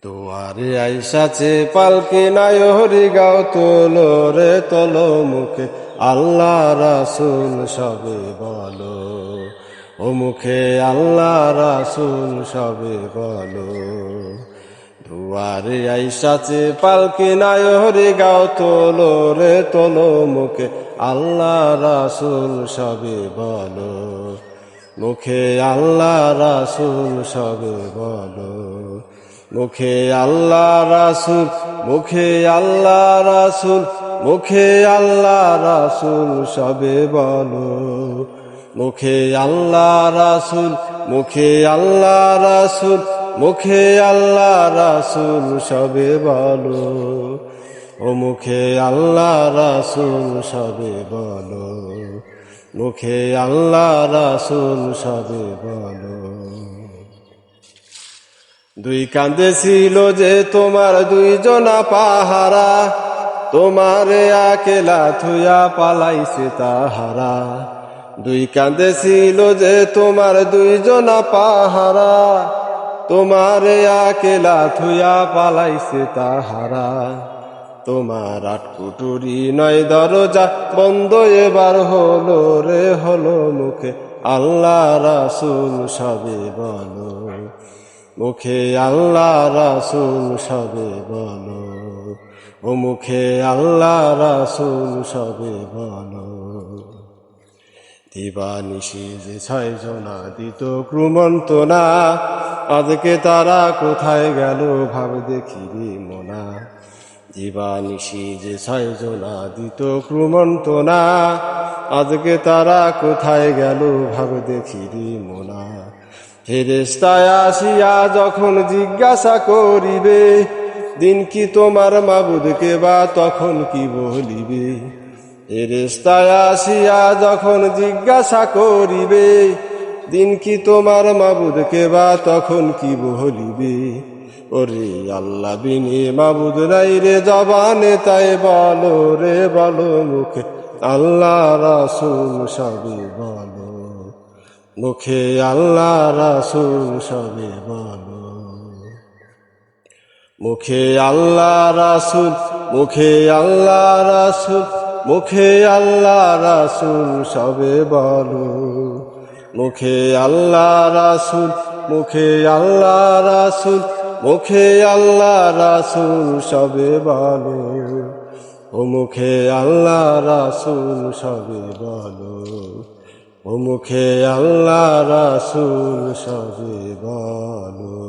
দুয়ারে আইসাছে পালকি নাই, হরি গাও তোলো রে তোলো মুখে। আল্লাহ রাসুল সবে বলো, ও মুখে আল্লাহ রাসুল সবে বলো। দুয়ারে আইসাছে পালকি নাই, হরি গাও তোলো রে তোলো মুখে। আল্লাহ রাসুল সবে বলো, মুখে আল্লাহ রাসুল সবে বলো। মুখে আল্লাহ রাসুল, মুখে আল্লাহ রাসুল, মুখে আল্লাহ রাসুল সবে বলো। মুখে আল্লাহ রাসুল, মুখে আল্লাহ রাসুল, মুখে আল্লাহ রাসুল সবে বলো। ও মুখে আল্লাহ রাসুল সবে বলো। মুখে আল্লাহ রাসুল সবে বলো। দুই কান্দে ছিল যে তোমার দুইজনা পাহারা, তোমারে আকেলা থুয়া পালাইছে তাহারা। দুই কান্দে ছিল যে তোমার দুইজনা পাহারা, তোমারে আকেলা থুয়া পালাইছে তাহারা। তোমার আট কুটুরি নয় দরজা বন্ধ এবার হলো রে, হলো মুখে আল্লাহ রাসুল সবে বলো। মুখে আল্লাহ রাসুল সবে বলো। ও মুখে আল্লাহ রাসুল সবে বলো। দিবানিশি যে ছয় জনা দিত ক্রুমন্তনা আজকে তারা কোথায় গেল ভাব দেখিবি মোনা। দিবানিশি যে ছয় জনা দিত ক্রুমন্তনা আজকে তারা কোথায় গেল ভাব দেখিবি মোনা। ফেরেস্তায় আসিয়া যখন জিজ্ঞাসা করিবে, দিন কি তোমার মাবুদকে বা তখন কি বলিবে? ফেরেস্তায় আসিয়া যখন জিজ্ঞাসা করিবে, দিন কি তোমার মাবুদকে বা তখন কি বলিবে? ওরে আল্লাহ বিনে মাবুদ নাই রে জবানে, তাই বলো রে বলো মুখে, আল্লাহ রাসুল সবে বলো। মুখে আল্লাহ রাসুল সবে বলো। মুখে আল্লাহ রাসুল, মুখে আল্লাহ রাসুল, মুখে আল্লাহ রাসুল সবে বলো। মুখে আল্লাহ রাসুল, মুখে আল্লাহ রাসুল, মুখে আল্লাহ রাসুল সবে বলো। ও মুখে আল্লাহ রাসুল সবে বলো। ও মুখে আল্লাহ রাসুল সবে বলো